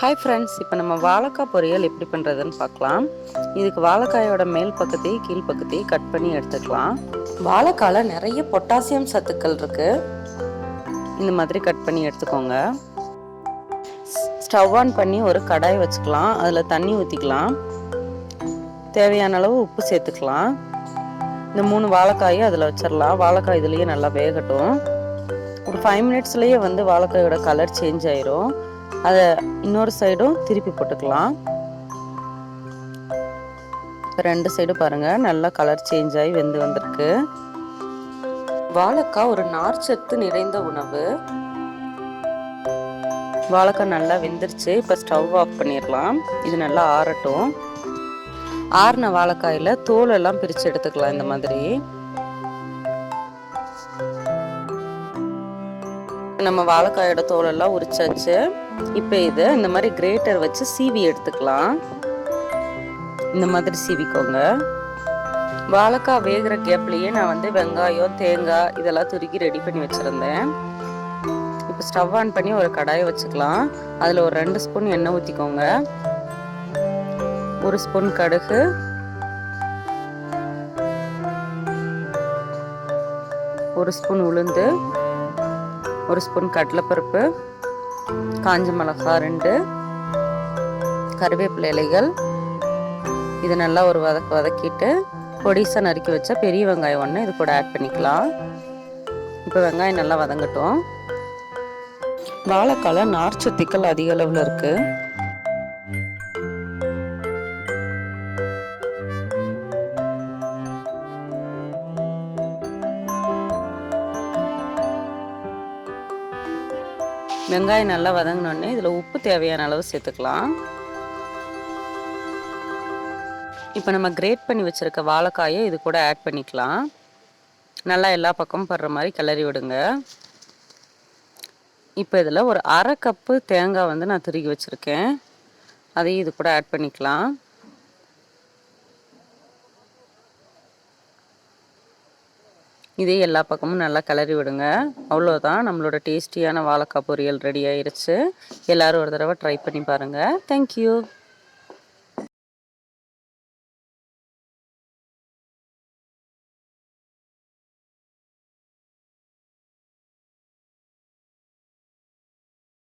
Hi friends இப்போ நம்ம வாழைக்காய் பொரியல் எப்படி பண்ணுறதுன்னு பார்க்கலாம். இதுக்கு வாழைக்காயோட மேல் பக்கத்தையும் கீழ் பக்கத்தையும் கட் பண்ணி எடுத்துக்கலாம். வாழைக்காயில் நிறைய பொட்டாசியம் சத்துக்கள் இருக்குது இந்த மாதிரி கட் பண்ணி எடுத்துக்கோங்க. ஸ்டவ் ஆன் பண்ணி ஒரு கடாய் வச்சுக்கலாம். அதில் தண்ணி ஊற்றிக்கலாம் தேவையான அளவு உப்பு சேர்த்துக்கலாம். இந்த மூணு வாழைக்காயும் அதில் வச்சிடலாம் வாழைக்காய் இதுலேயே நல்லா வேகட்டும். ஒரு ஃபைவ் மினிட்ஸ்லேயே வந்து வாழைக்காயோட கலர் சேஞ்ச் ஆயிரும். அதை இன்னொரு சைடும் திருப்பி போட்டுக்கலாம். இப்போ ரெண்டு சைடும் பாருங்க. நல்லா கலர் சேஞ்ச் ஆகி வெந்து வந்திருக்கு. வாழைக்காய் ஒரு நார்ச்சத்து நிறைந்த உணவு. வாழைக்காய் நல்லா வெந்துருச்சு. இப்போ ஸ்டவ் ஆஃப் பண்ணிடலாம் இது நல்லா ஆறட்டும். ஆறின வாழைக்காயில் தோலெல்லாம் பிரித்து எடுத்துக்கலாம் இந்த மாதிரி. நம்ம வாழைக்காயோட தோலெல்லாம் உரிச்சாச்சு. இப்போ இது இந்த மாதிரி கிரேட்டர் வச்சு சீவி எடுத்துக்கலாம். இந்த மாதிரி சீவிக்கோங்க வாழைக்காய் வேகிற கேப்லேயே நான் வந்து வெங்காயம் தேங்காய் இதெல்லாம் துருக்கி ரெடி பண்ணி வச்சுருந்தேன். இப்போ ஸ்டவ் ஆன் பண்ணி ஒரு கடாயை வச்சுக்கலாம். அதில் ஒரு ரெண்டு ஸ்பூன் எண்ணெய் ஊற்றிக்கோங்க ஒரு ஸ்பூன் கடுகு. ஒரு ஸ்பூன் உளுந்து. ஒரு ஸ்பூன் கடலைப்பருப்பு. காஞ்ச மிளகா ரெண்டு கருவேப்பிலை இலைகள். இது நல்லா ஒரு வதக்க வதக்கிட்டு பொடிசாக நறுக்கி வச்சா பெரிய வெங்காயம் ஒன்று இது கூட ஆட் பண்ணிக்கலாம். இப்போ வெங்காயம் நல்லா வதங்கட்டும். வாழைக்கால நார்ச்சத்துக்கள் அதிக அளவில் இருக்குது வெங்காயம் நல்லா வதங்கினோடனே இதில் உப்பு தேவையான அளவு சேர்த்துக்கலாம். இப்போ நம்ம கிரேட் பண்ணி வச்சுருக்க வாழைக்காயை இது கூட ஆட் பண்ணிக்கலாம். நல்லா எல்லா பக்கமும் படுற மாதிரி கிளறி விடுங்க. இப்போ இதில் ஒரு அரை கப்பு தேங்காய் வந்து நான் திருகி வச்சுருக்கேன். அதையும் இது கூட ஆட் பண்ணிக்கலாம். இதே எல்லா பக்கமும் நல்லா கிளறி விடுங்க. அவ்வளோதான் நம்மளோட டேஸ்டியான வாழைக்காய் பொரியல் ரெடி ஆயிடுச்சு எல்லோரும் ஒரு தடவை ட்ரை பண்ணி பாருங்கள் தேங்க்யூ